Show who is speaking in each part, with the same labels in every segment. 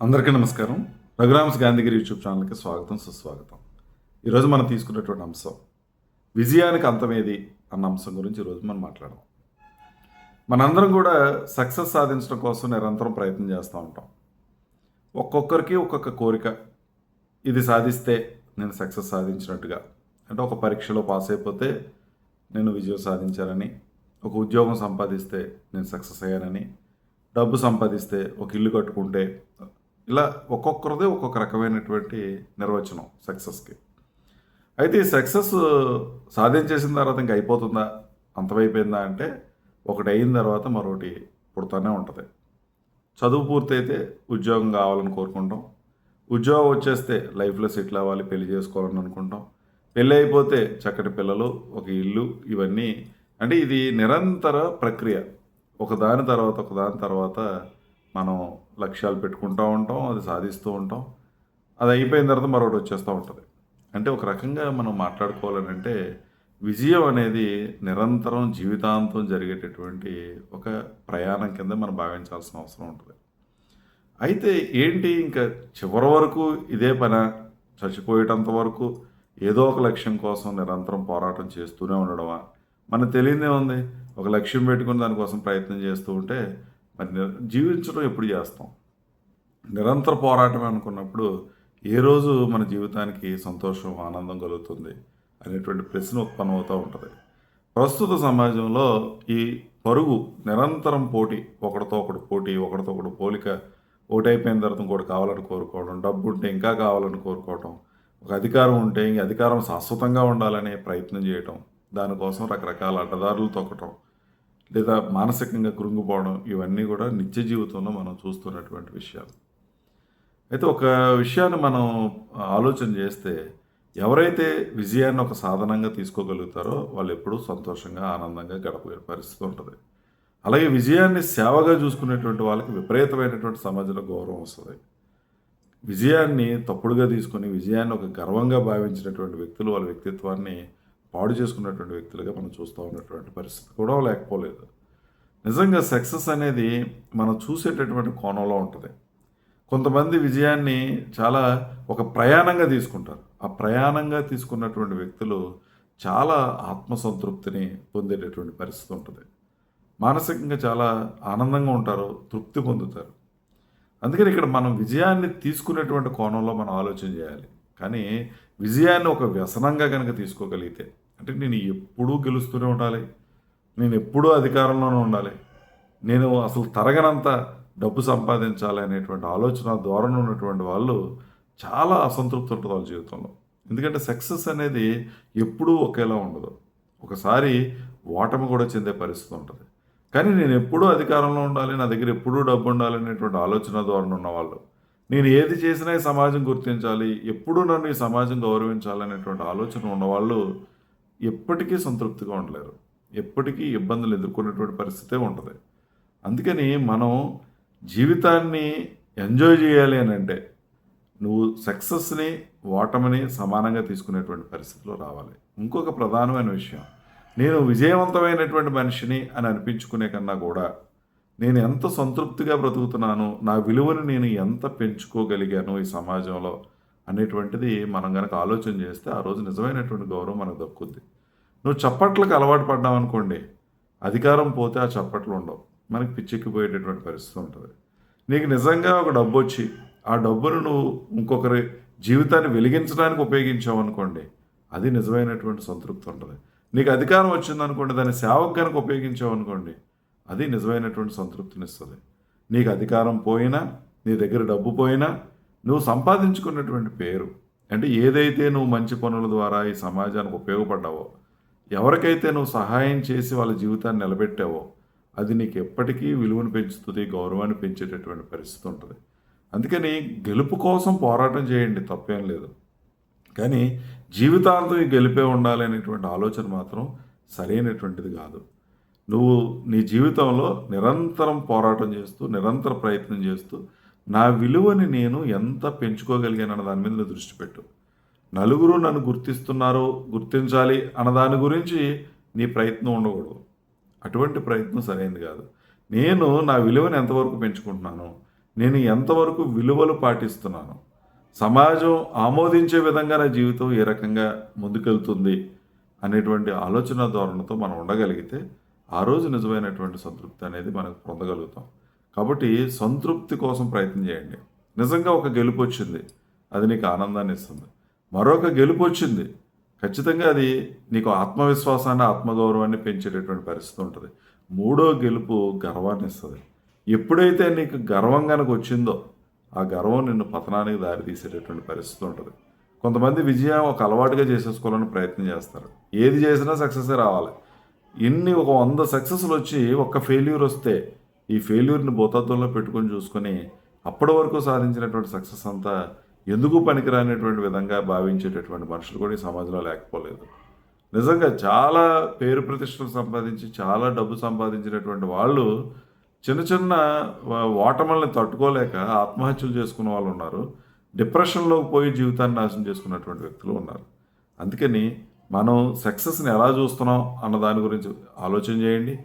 Speaker 1: అందరికీ నమస్కారం. రఘురామ్స్ గాంధీగిరి యూట్యూబ్ ఛానల్కి స్వాగతం సుస్వాగతం. ఈరోజు మనం తీసుకున్నటువంటి అంశం విజయానికి అంతమేది అన్న అంశం గురించి ఈరోజు మనం మాట్లాడదాం. మనందరం కూడా సక్సెస్ సాధించడం కోసం నిరంతరం ప్రయత్నం చేస్తూ ఉంటాం. ఒక్కొక్కరికి ఒక్కొక్క కోరిక. ఇది సాధిస్తే నేను సక్సెస్ సాధించినట్టుగా. అంటే ఒక పరీక్షలో పాస్ అయిపోతే నేను విజయం సాధించానని ఒక ఉద్యోగం సంపాదిస్తే నేను సక్సెస్ అయ్యానని డబ్బు సంపాదిస్తే ఒక ఇల్లు కట్టుకుంటే ఇలా ఒక్కొక్కరిదే ఒక్కొక్క రకమైనటువంటి నిర్వచనం సక్సెస్కి. అయితే ఈ సక్సెస్ సాధించేసిన తర్వాత ఇంక అయిపోతుందా? అంతమైపోయిందా అంటే ఒకటి అయిన తర్వాత మరొకటి పుడతానే ఉంటుంది. చదువు పూర్తయితే ఉద్యోగం కావాలని కోరుకుంటాం. ఉద్యోగం వచ్చేస్తే లైఫ్లో సెటిల్ అవ్వాలి పెళ్ళి చేసుకోవాలని అనుకుంటాం. పెళ్ళి అయిపోతే చక్కటి పిల్లలు ఒక ఇల్లు ఇవన్నీ అంటే ఇది నిరంతర ప్రక్రియ. ఒకదాని తర్వాత ఒకదాని తర్వాత మనం లక్ష్యాలు పెట్టుకుంటూ ఉంటాం అది సాధిస్తూ ఉంటాం. అది అయిపోయిన తర్వాత మరొకటి వచ్చేస్తూ ఉంటుంది. అంటే ఒక రకంగా మనం మాట్లాడుకోవాలని అంటే విజయం అనేది నిరంతరం జీవితాంతం జరిగేటటువంటి ఒక ప్రయాణం కింద మనం భావించాల్సిన అవసరం ఉంటుంది. అయితే ఏంటి ఇంకా చివరి వరకు ఇదే పని చచ్చిపోయేటంత వరకు ఏదో ఒక లక్ష్యం కోసం నిరంతరం పోరాటం చేస్తూనే ఉండడమా? మనకు తెలియదే ఉంది ఒక లక్ష్యం పెట్టుకుని దానికోసం ప్రయత్నం చేస్తూ ఉంటే మరి జీవించడం ఎప్పుడు చేస్తాం? నిరంతర పోరాటం అనుకున్నప్పుడు ఏ రోజు మన జీవితానికి సంతోషం ఆనందం కలుగుతుంది అనేటువంటి ప్రశ్న ఉత్పన్నమవుతూ ఉంటుంది. ప్రస్తుత సమాజంలో ఈ పరుగు నిరంతరం పోటీ ఒకటితో ఒకటి పోటీ ఒకటితో ఒకటి పోలిక ఓటైపోయిన తర్వాత ఇంకోటి కావాలని కోరుకోవడం డబ్బు ఉంటే ఇంకా కావాలని కోరుకోవడం ఒక అధికారం ఉంటే ఇంక అధికారం శాశ్వతంగా ఉండాలనే ప్రయత్నం చేయటం దానికోసం రకరకాల అడ్డదారులు తొక్కటం లేదా మానసికంగా కృంగిపోవడం ఇవన్నీ కూడా నిత్య జీవితంలో మనం చూస్తున్నటువంటి విషయాలు. అయితే ఒక విషయాన్ని మనం ఆలోచన చేస్తే ఎవరైతే విజయాన్ని ఒక సాధనంగా తీసుకోగలుగుతారో వాళ్ళు ఎప్పుడూ సంతోషంగా ఆనందంగా గడపే పరిస్థితి ఉంటుంది. అలాగే విజయాన్ని సేవగా చూసుకునేటువంటి వాళ్ళకి విపరీతమైనటువంటి సమాజంలో గౌరవం వస్తుంది. విజయాన్ని తప్పుడుగా తీసుకొని విజయాన్ని ఒక గర్వంగా భావించినటువంటి వ్యక్తులు వాళ్ళ వ్యక్తిత్వాన్ని పాడు చేసుకున్నటువంటి వ్యక్తులుగా మనం చూస్తూ ఉన్నటువంటి పరిస్థితి కూడా లేకపోలేదు. నిజంగా సక్సెస్ అనేది మనం చూసేటటువంటి కోణంలో ఉంటుంది. కొంతమంది విజయాన్ని చాలా ఒక ప్రయాణంగా తీసుకుంటారు. ఆ ప్రయాణంగా తీసుకున్నటువంటి వ్యక్తులు చాలా ఆత్మసంతృప్తిని పొందేటటువంటి పరిస్థితి ఉంటుంది. మానసికంగా చాలా ఆనందంగా ఉంటారు తృప్తి పొందుతారు. అందుకని ఇక్కడ మనం విజయాన్ని తీసుకునేటువంటి కోణంలో మనం ఆలోచన చేయాలి. కానీ విజయాన్ని ఒక వ్యసనంగా కనుక తీసుకోగలిగితే అంటే నేను ఎప్పుడూ గెలుస్తూనే ఉండాలి నేను ఎప్పుడూ అధికారంలోనే ఉండాలి నేను అసలు తరగనంత డబ్బు సంపాదించాలి అనేటువంటి ఆలోచన ధోరణి ఉన్నటువంటి వాళ్ళు చాలా అసంతృప్తి ఉంటుంది వాళ్ళ జీవితంలో. ఎందుకంటే సక్సెస్ అనేది ఎప్పుడూ ఒకేలా ఉండదు. ఒకసారి ఓటమి కూడా చెందే పరిస్థితి ఉంటుంది. కానీ నేను ఎప్పుడూ అధికారంలో ఉండాలి నా దగ్గర ఎప్పుడూ డబ్బు ఉండాలి అనేటువంటి ఆలోచన ధోరణి ఉన్నవాళ్ళు నేను ఏది చేసినా ఈ సమాజం గుర్తించాలి ఎప్పుడూ నన్ను ఈ సమాజం గౌరవించాలి అనేటువంటి ఆలోచన ఉన్నవాళ్ళు ఎప్పటికీ సంతృప్తిగా ఉండలేరు. ఎప్పటికీ ఇబ్బందులు ఎదుర్కొనేటువంటి పరిస్థితే ఉంటుంది అందుకని మనం జీవితాన్ని ఎంజాయ్ చేయాలి అని అంటే నువ్వు సక్సెస్ని ఓటమిని సమానంగా తీసుకునేటువంటి పరిస్థితిలో రావాలి. ఇంకొక ప్రధానమైన విషయం నేను విజయవంతమైనటువంటి మనిషిని అని అనిపించుకునే కన్నా కూడా నేను ఎంత సంతృప్తిగా బ్రతుకుతున్నాను నా విలువను నేను ఎంత పెంచుకోగలిగాను ఈ సమాజంలో అనేటువంటిది మనం కనుక ఆలోచన చేస్తే ఆ రోజు నిజమైనటువంటి గౌరవం మనకు దక్కుద్ది. నువ్వు చప్పట్లకు అలవాటు పడ్డావు అనుకోండి అధికారం పోతే ఆ చప్పట్లు ఉండవు. మనకి పిచ్చెక్కిపోయేటటువంటి పరిస్థితి ఉంటుంది. నీకు నిజంగా ఒక డబ్బు వచ్చి ఆ డబ్బును నువ్వు ఇంకొకరి జీవితాన్ని వెలిగించడానికి ఉపయోగించావు అనుకోండి అది నిజమైనటువంటి సంతృప్తి ఉంటుంది. నీకు అధికారం వచ్చిందనుకోండి దాన్ని సేవకు కనుక ఉపయోగించావు అనుకోండి అది నిజమైనటువంటి సంతృప్తినిస్తుంది. నీకు అధికారం పోయినా నీ దగ్గర డబ్బు పోయినా నువ్వు సంపాదించుకున్నటువంటి పేరు. అంటే ఏదైతే నువ్వు మంచి పనుల ద్వారా ఈ సమాజానికి ఉపయోగపడ్డావో ఎవరికైతే నువ్వు సహాయం చేసి వాళ్ళ జీవితాన్ని నిలబెట్టావో అది నీకు ఎప్పటికీ విలువను పెంచుతుంది గౌరవాన్ని పెంచేటటువంటి పరిస్థితి ఉంటుంది. అందుకని గెలుపు కోసం పోరాటం చేయండి తప్పేం లేదు. కానీ జీవితాలతో ఈ గెలిపే ఉండాలి అనేటువంటి ఆలోచన మాత్రం సరైనటువంటిది కాదు. నువ్వు నీ జీవితంలో నిరంతరం పోరాటం చేస్తూ నిరంతర ప్రయత్నం చేస్తూ నా విలువని నేను ఎంత పెంచుకోగలిగానన్న దాని మీద నువ్వు దృష్టి పెట్టు. నలుగురు నన్ను గుర్తిస్తున్నారు గుర్తించాలి అన్న దాని గురించి నీ ప్రయత్నం ఉండకూడదు. అటువంటి ప్రయత్నం సరైనది కాదు. నేను నా విలువను ఎంతవరకు పెంచుకుంటున్నాను? నేను ఎంతవరకు విలువలు పాటిస్తున్నాను? సమాజం ఆమోదించే విధంగా నా జీవితం ఏ రకంగా ముందుకెళ్తుంది? అనేటువంటి ఆలోచన ధోరణితో మనం ఉండగలిగితే ఆ రోజు నిజమైనటువంటి సంతృప్తి అనేది మనకు పొందగలుగుతాం. కాబట్టి సంతృప్తి కోసం ప్రయత్నం చేయండి. నిజంగా ఒక గెలుపు వచ్చింది అది నీకు ఆనందాన్ని ఇస్తుంది. మరొక గెలుపు వచ్చింది ఖచ్చితంగా అది నీకు ఆత్మవిశ్వాసాన్ని ఆత్మగౌరవాన్ని పెంచేటటువంటి పరిస్థితి ఉంటుంది. మూడో గెలుపు గర్వాన్ని ఇస్తుంది. ఎప్పుడైతే నీకు గర్వం కనుక వచ్చిందో ఆ గర్వం నిన్ను పతనానికి దారి తీసేటటువంటి పరిస్థితి ఉంటుంది. కొంతమంది విజయం ఒక అలవాటుగా చేసేసుకోవాలని ప్రయత్నం చేస్తారు. ఏది చేసినా సక్సెస్ రావాలి. ఎన్ని ఒక వంద సక్సెస్లు వచ్చి ఒక్క ఫెయిల్యూర్ వస్తే ఈ ఫెయిల్యూర్ని భూతత్వంలో పెట్టుకొని చూసుకొని అప్పటి వరకు సాధించినటువంటి సక్సెస్ అంతా ఎందుకు పనికిరానేటువంటి విధంగా భావించేటటువంటి మనుషులు కూడా ఈ సమాజంలో లేకపోలేదు. నిజంగా చాలా పేరు ప్రతిష్టలు సంపాదించి చాలా డబ్బు సంపాదించినటువంటి వాళ్ళు చిన్న చిన్న ఓటమల్ని తట్టుకోలేక ఆత్మహత్యలు చేసుకున్న వాళ్ళు ఉన్నారు. డిప్రెషన్లోకి పోయి జీవితాన్ని నాశనం చేసుకున్నటువంటి వ్యక్తులు ఉన్నారు. అందుకని మనం సక్సెస్ని ఎలా చూస్తున్నాం అన్న దాని గురించి ఆలోచన చేయండి.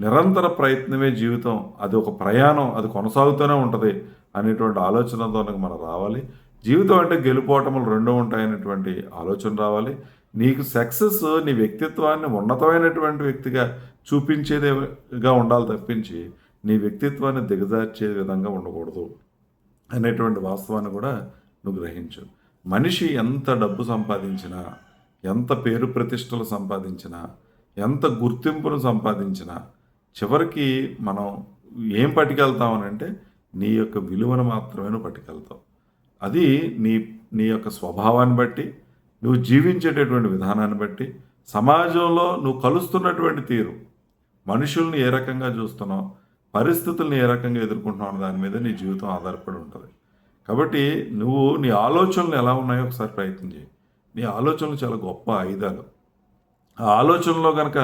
Speaker 1: నిరంతర ప్రయత్నమే జీవితం. అది ఒక ప్రయాణం. అది కొనసాగుతూనే ఉంటుంది అనేటువంటి ఆలోచనతో మనం రావాలి. జీవితం అంటే గెలుపోవటములు రెండూ ఉంటాయనేటువంటి ఆలోచన రావాలి. నీకు సక్సెస్ నీ వ్యక్తిత్వాన్ని ఉన్నతమైనటువంటి వ్యక్తిగా చూపించేదిగా ఉండాలి తప్పించి నీ వ్యక్తిత్వాన్ని దిగజార్చే విధంగా ఉండకూడదు అనేటువంటి వాస్తవాన్ని కూడా నువ్వు గ్రహించు. మనిషి ఎంత డబ్బు సంపాదించినా ఎంత పేరు ప్రతిష్టలు సంపాదించినా ఎంత గుర్తింపును సంపాదించినా చివరికి మనం ఏం పట్టుకెళ్తామనంటే నీ యొక్క విలువను మాత్రమే నువ్వు పట్టుకెళ్తావు. అది నీ నీ యొక్క స్వభావాన్ని బట్టి నువ్వు జీవించేటటువంటి విధానాన్ని బట్టి సమాజంలో నువ్వు కలుస్తున్నటువంటి తీరు మనుషుల్ని ఏ రకంగా చూస్తున్నావు పరిస్థితుల్ని ఏ రకంగా ఎదుర్కొంటున్నావు అన్న దాని మీద నీ జీవితం ఆధారపడి ఉంటుంది. కాబట్టి నువ్వు నీ ఆలోచనలు ఎలా ఉన్నాయో ఒకసారి ప్రయత్నం చేయి. నీ ఆలోచనలు చాలా గొప్ప ఆయుధాలు. ఆ ఆలోచనలో కనుక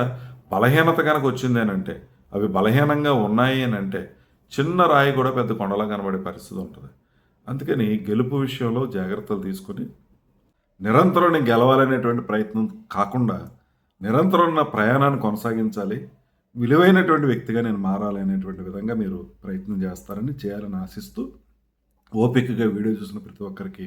Speaker 1: బలహీనత కనుక వచ్చింది అంటే అవి బలహీనంగా ఉన్నాయి అని అంటే చిన్న రాయి కూడా పెద్ద కొండలా కనబడే పరిస్థితి ఉంటుంది. అందుకని గెలుపు విషయంలో జాగ్రత్తలు తీసుకొని నిరంతరం నేను గెలవాలనేటువంటి ప్రయత్నం కాకుండా నిరంతరం నా ప్రయాణాన్ని కొనసాగించాలి విలువైనటువంటి వ్యక్తిగా నేను మారాలి అనేటువంటి విధంగా మీరు ప్రయత్నం చేస్తారని చేయాలని ఆశిస్తూ ఓపికగా వీడియో చూసిన ప్రతి ఒక్కరికి